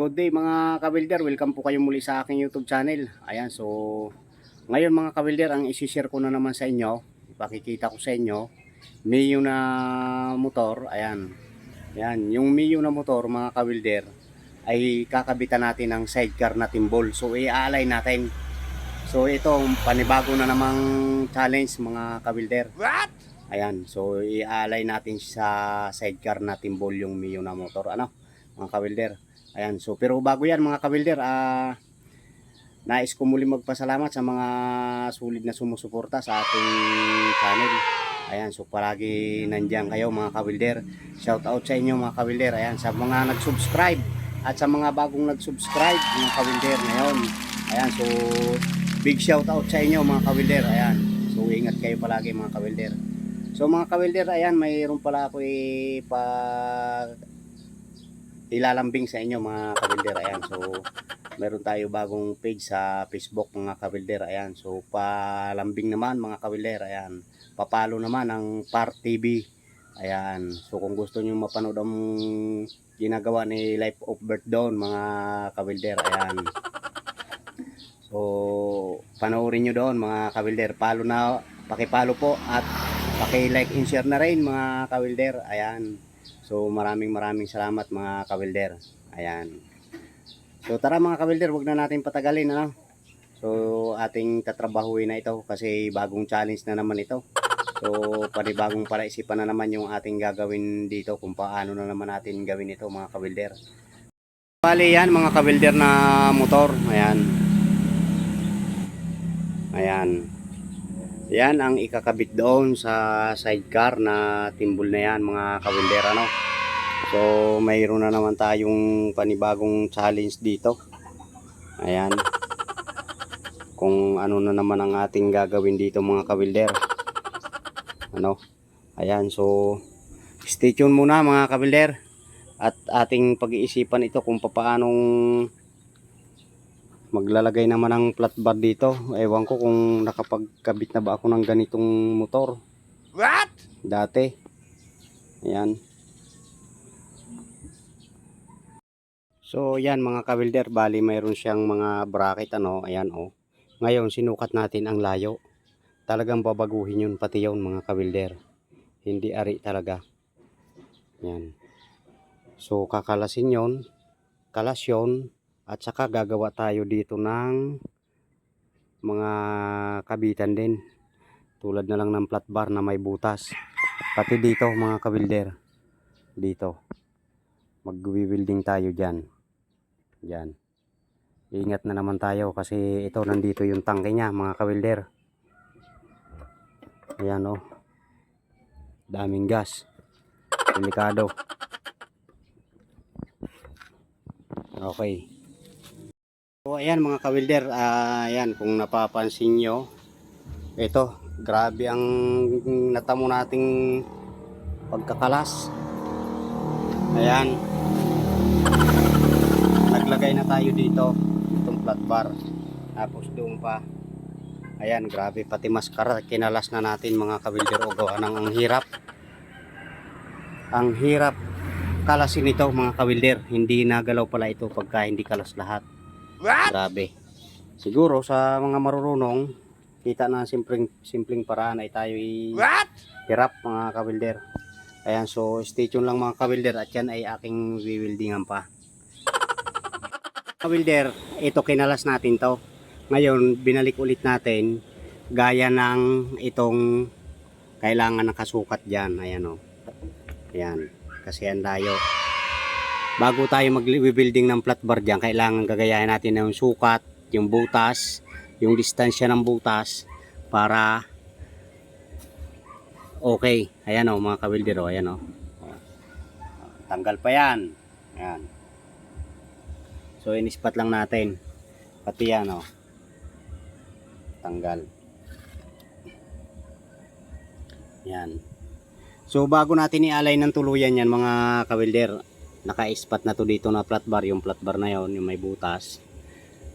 Good day mga kabilder, welcome po kayo muli sa aking YouTube channel. Ayan, so ngayon mga kabilder, ang isi-share ko na naman sa inyo, ipakikita ko sa inyo, Mio na motor, ayan. Ayan, yung Mio na motor mga kabilder ay kakabitan natin ng sidecar na timbol. So i-alay natin. So ito, panibago na namang challenge mga kabilder. What? Ayan, so i-alay natin sa sidecar na timbol yung Mio na motor. Ano, mga kabilder. Ayan, so pero bago yan mga kabilder, ah nais ko muli magpasalamat sa mga sulit na sumusuporta sa ating channel. Ayan, so palagi nandiyan kayo mga kabilder. Shout out sa inyo mga kabilder. Ayan, sa mga nag-subscribe at sa mga bagong nag-subscribe mga kabilder ngayon. Ayan, so big shout out sa inyo mga kabilder. Ayan, so ingat kayo palagi mga kabilder. So mga kabilder, ayan, mayroon pala ako ipa ilalambing sa inyo mga kabilder. Ayan, so meron tayo bagong page sa Facebook mga kabilder. Ayan, so palambing naman mga kabilder. Ayan, papalo naman ang Par TV. Ayan, so kung gusto niyo mapanood ang ginagawa ni Life of Birth doon mga kabilder. Ayan. So, panoorin nyo doon mga kabilder. Palo na, pakipalo po at paki-like and share na rin mga kabilder. Ayan. So maraming maraming salamat mga kabilder. Ayan. So tara mga kabilder, wag na natin patagalin ano. So ating tatrabahuin na ito kasi bagong challenge na naman ito. So panibagong palaisipan na naman yung ating gagawin dito kung paano na naman natin gawin ito mga kabilder. Bali yan mga kabilder na motor. Ayan. Ayan. Yan ang ikakabit doon sa sidecar na timbol na yan mga kabilder ano. So mayroon na naman tayong panibagong challenge dito. Ayan. Kung ano na naman ang ating gagawin dito mga kabilder. Ano? Ayan so stay tuned muna mga kabilder. At ating pag-iisipan ito kung paanong maglalagay naman ng flat bar dito. Ewan ko kung nakapagkabit na ba ako ng ganitong motor What? dati. Ayan. So, yan mga kabilder, bali mayroon siyang mga bracket ano, ayan oh. Ngayon, sinukat natin ang layo. Talagang babaguhin yun, pati yun mga kabilder. Hindi ari talaga. Yan. So, kakalasin yon kalas yun, at saka gagawa tayo dito ng mga kabitan din. Tulad na lang ng flat bar na may butas. Pati dito mga kabilder. Dito. Mag-building tayo dyan. Dyan. Ingat na naman tayo kasi ito nandito yung tangke niya mga kabilder. Ayan. Oh. Daming gas. Delikado. Okay. So ayan mga kawilder, ah, ayan kung napapansin nyo, ito, grabe ang natamo nating pagkakalas. Ayan. Naglagay na tayo dito, itong flat bar. Tapos doon pa. Ayan, grabe pati maskara kinalas na natin mga kawilder o gawa ng ang hirap. Ang hirap kalasin ito mga kawilder. Hindi nagalaw pala ito pagka hindi kalas lahat. What? Grabe. Siguro sa mga marurunong, kita na simpleng simpleng paraan ay tayo i What? hirap mga kabilder. Ayan, so stay tuned lang mga kabilder at yan ay aking wiwildingan pa. Kabilder, ito kinalas natin to. Ngayon, binalik ulit natin gaya ng itong kailangan nakasukat dyan. Ayan o. Ayan. Kasi ang layo bago tayo mag-building ng flat bar dyan, kailangan gagayahin natin yung sukat, yung butas, yung distansya ng butas para okay. Ayan o mga kabilder o, ayan o. Tanggal pa yan. Ayan. So inispat lang natin. Pati yan o. Tanggal. Yan. So bago natin ialay ng tuluyan yan mga kabilder, naka-spot na to dito na flat bar, yung flat bar na yon yung may butas.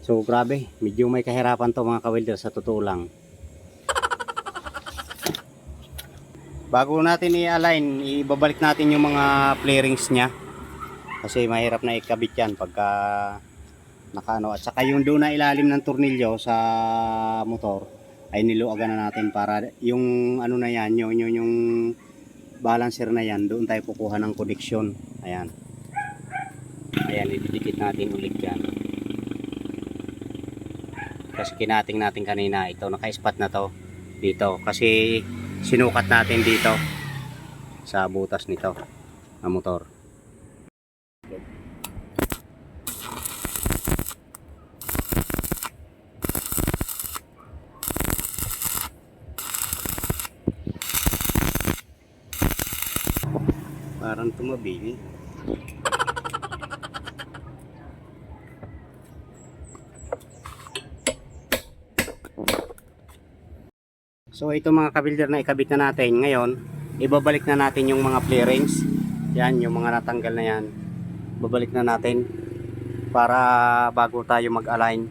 So grabe, medyo may kahirapan to mga kawilder sa totoo lang. Bago natin i-align, ibabalik natin yung mga flarings niya. Kasi mahirap na ikabit yan pagka nakaano. At saka yung doon na ilalim ng tornilyo sa motor ay niluagan na natin para yung ano na yan, yung, yung, yung balancer na yan, doon tayo kukuha ng connection. Ayan. Ayan, ididikit natin ulit yan. Kasi kinating natin kanina, ito, naka-spot na to dito. Kasi sinukat natin dito sa butas nito na motor. Parang tumabili. So ito mga kabilder na ikabit na natin ngayon, ibabalik na natin yung mga clearings. Yan, yung mga natanggal na yan. Babalik na natin para bago tayo mag-align.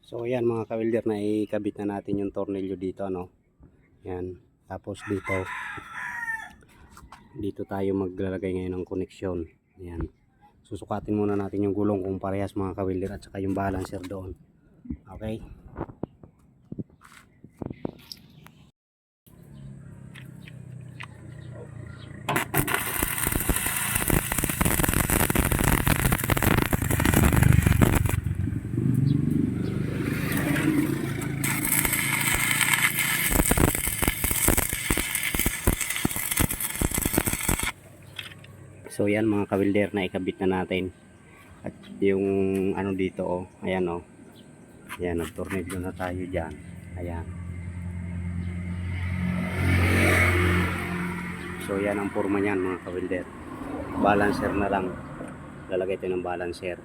So yan mga kabilder na ikabit na natin yung tornilyo dito ano. Yan. Tapos dito dito tayo maglalagay ngayon ng koneksyon. Yan. Susukatin muna natin yung gulong kung parehas mga kabilder at saka yung balancer doon. Okay? So yan mga kawilder na ikabit na natin. At yung ano dito oh, ayan oh. Ayan, nagtornilyo na tayo dyan. Ayan. So yan ang forma niyan mga kawilder. Balancer na lang. Lalagay tayo ng balancer.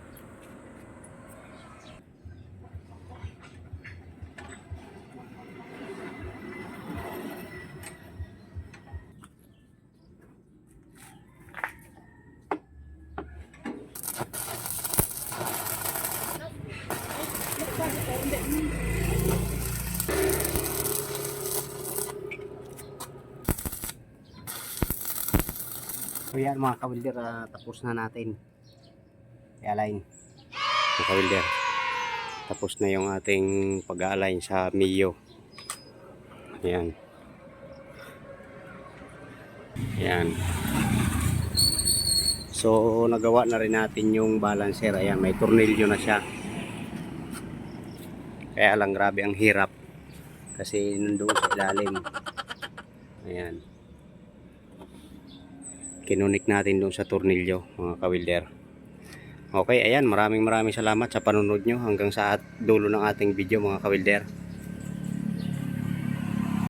So yan mga kawilder, ah, tapos na natin. I-align. Mga kawilder. Tapos na yung ating pag-align sa Mio. Ayan. Ayan. So nagawa na rin natin yung balancer. Ayan, may tornilyo na siya. Kaya lang grabe ang hirap. Kasi nandoon sa ilalim. Ayan kinunik natin doon sa tornilyo mga kawilder okay ayan maraming maraming salamat sa panunod nyo hanggang sa at dulo ng ating video mga kawilder